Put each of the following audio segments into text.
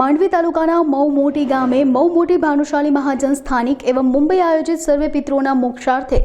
માંડવી તાલુકાના મઉ મોટી ગામે મઉ મોટી ભાનુશાળી મહાજન સ્થાનિક એવં મુંબઈ આયોજિત સર્વે પિત્રોના મોક્ષાર્થે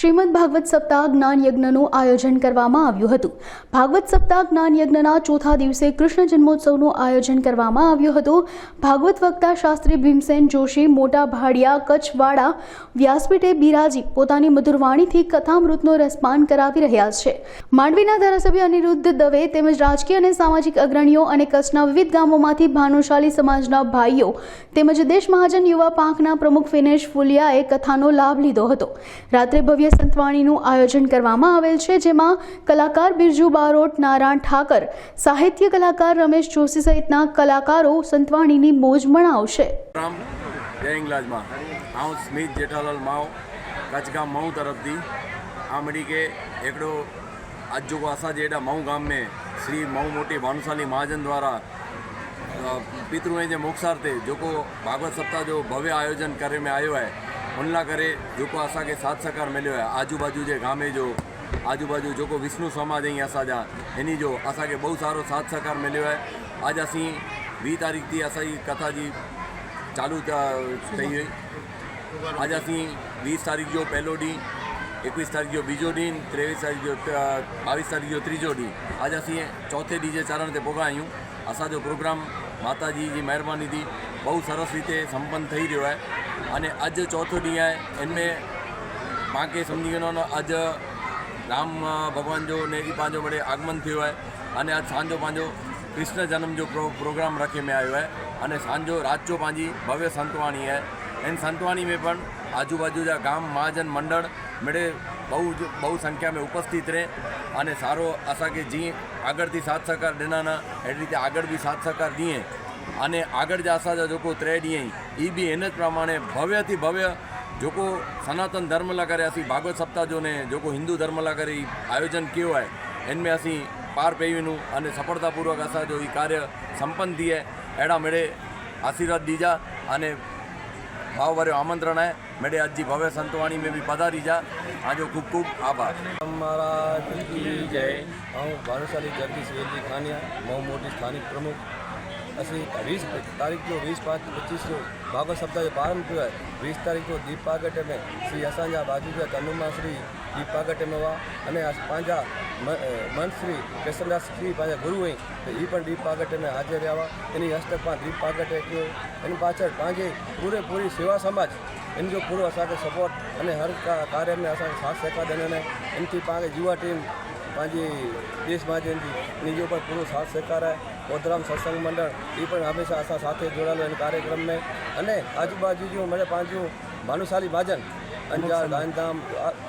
શ્રીમદ ભાગવત સપ્તાહ જ્ઞાન યજ્ઞનું આયોજન કરવામાં આવ્યું હતું. ભાગવત સપ્તાહ જ્ઞાન યજ્ઞના ચોથા દિવસે કૃષ્ણ જન્મોત્સવનું આયોજન કરવામાં આવ્યું હતું. ભાગવત વક્તા શાસ્ત્રી ભીમસેન જોશી, મોટા ભાડિયા કચ્છવાડા વ્યાસપીઠે બિરાજી પોતાની મધુરવાણીથી કથામૃતનો રસપાન કરાવી રહ્યા છે. માંડવીના ધારાસભ્ય અનિરુદ્ધ દવે તેમજ રાજકીય અને સામાજિક અગ્રણીઓ અને કચ્છના વિવિધ ગામોમાંથી કોળી સમાજના ભાઈઓ તેમજ દેશ મહાજન યુવા પાંખના પ્રમુખ વિનેશ ફુલિયાએ કથાનો લાભ લીધો હતો. રાત્રે ભવ્ય સંતવાણીનું આયોજન કરવામાં આવેલ છે, જેમાં કલાકાર બિરજુ બારોટ, નારાયણ ઠાકર, સાહિત્ય કલાકાર રમેશ જોશી સહિતના કલાકારો સંતવાણીની મોજ મણાવશે હું સ્મિત જેઠાલાલ માવ કચગામ મઉ તરફથી આમડી કે એકડો आज जो आशा जेडा मऊ गांव में श्री मऊ मोटी भानुशाली महाजन પિતૃઓं जे मोक्षार्थ जेको भागवत सप्ताह जो भव्य आयोजन करे में आयो आहे हुन लाइ करे जेको असांखे साथ सकार मिलियो आहे आजू बाजू जे गामे जो आजू बाजू जेको विष्णु समाज आहिनि असांजा हिन जो असांखे बहु सारो साथ सकार मिलियो आहे आज असीं वीह तारीख़ थी असांजी कथा जी चालू कई हुई आज આજે અસી तारीख़ जो જો પહેલો एकवीस तारीख़ जो बीजो બીજો ડી तारीख़ जो જો तारीख़ जो तीजो ત્રીજો आज આજે चौथे ચોથે ડી જે ચારણ તે પોગાયું આ સાજો પ્રોગ્રામ માતાજીની મહેરબાનીથી બહુ સરસ રીતે સંપન્ન થઈ રહ્યો છે. અને આજ ચોથો દી આ એમને પાંકે સમજી ગયો આજ રામ ભગવાન જો ને એ પાંજો વડે આગમન થયો હોય અને આજ સાંજો પાંજો કૃષ્ણ જન્મ જો પ્રોગ્રામ રખે મેં આવ્યો હોય અને સાંજો રાત જો પાંજી ભવ્ય સંતવાણી હે એન સંતવાણી મેં પણ આજુબાજુના ગામ મહાજન મંડળ મેળે બહુ જ, બહુ સંખ્યામાં ઉપસ્થિત રહે અને સારો આશા કે જી આગળથી સાથ સહકાર દેનાના એ રીતે આગળ બી સાથ સહકાર દઈએ અને આગળ જ આશા જોકો ત્રે દઈએ એ બી એને જ પ્રમાણે ભવ્યથી ભવ્ય જોકો સનાતન ધર્મલા કરે અસી ભાગવત સપ્તાહ જોને જોકો હિન્દુ ધર્મલા કરે એ આયોજન કહેવાય. એનમે અસી પાર પેવીનું અને સફળતાપૂર્વક અસા જો એ કાર્ય સંપન્ન થઈએ એડા મેળે આશીર્વાદ દીજા અને ભાવભર્યો આમંત્રણ હે મેળે અજી ભવ્ય સંતવાણી મેં બી પધારી જા. આજો ખૂબ ખૂબ આભાર. અમારા જય. હું ભાનુશાલી જગદીશ વેલજી ખાનિયા, બહુ મોટી સ્થાનિક પ્રમુખ. પછી વીસ તારીખનો વીસ પાંચ પચીસનો બાબા સપ્તાહ પ્રારંભ થયો વીસ તારીખનો દીપ પાગટ અને શ્રી અસાંજા બાજુજા તનુમાં શ્રી દીપ પાગટ એમવા અને પાંજા મન શ્રી કૃષ્ણદાસ શ્રી પાંજા ગુરુ હોય તો એ પણ દીપ પાગટ એમને હાજર આવ્યા એની હસ્તકમાં દીપ પાગટ એક્યો એની પાછળ પાંજે પૂરેપૂરી સેવા સમાજ એનો જો પૂરો અસાંखे સપોર્ટ અને હર કાર્યને અસાંखे સાથ સહકાર અને એમથી પાંજે યુવા ટીમ પાંજી દેશમાં જેની એની જો પણ પૂરો સાથ સહકાર બોધરામ સત્સંગ મંડળ એ પણ હંમેશા સાથે જોડાયેલો એના કાર્યક્રમને અને આજુબાજુ મને પાંજુ ભાનુશાલી મહાજન અંજાર ગાંધીધામ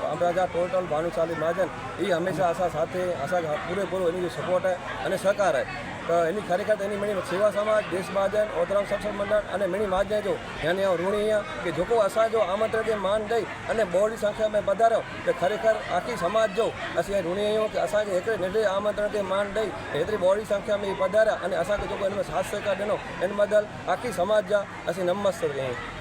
અમરાજા ટોટલ ભાનુશાલી મહાજન એ હંમેશા આશા સાથે આશા પૂરેપૂરો એની સપોર્ટ અને સહકાર એની ખરેખર એની મણી સેવા સમાજ, દેશ મહાજન, ઓતરામ સક્ષમ મંડળ અને મણી મહાજન જો એની ઋણી કે જોકો અસાજો આમંત્રણથી માન દઈ અને બહોળી સંખ્યામાં પધાર્યો કે ખરેખર આખી સમાજ જો અસી ઋણીઓ કે અસાજે એકરે નિર્ણય આમંત્રણથી માન દઈ એટલી બહોળી સંખ્યામાં એ પધાર્યા અને અસાકે જોકો એનો સાથ સહકાર દેનો, એના બદલ આખી સમાજ જા અસી નમસ્ત રહીએ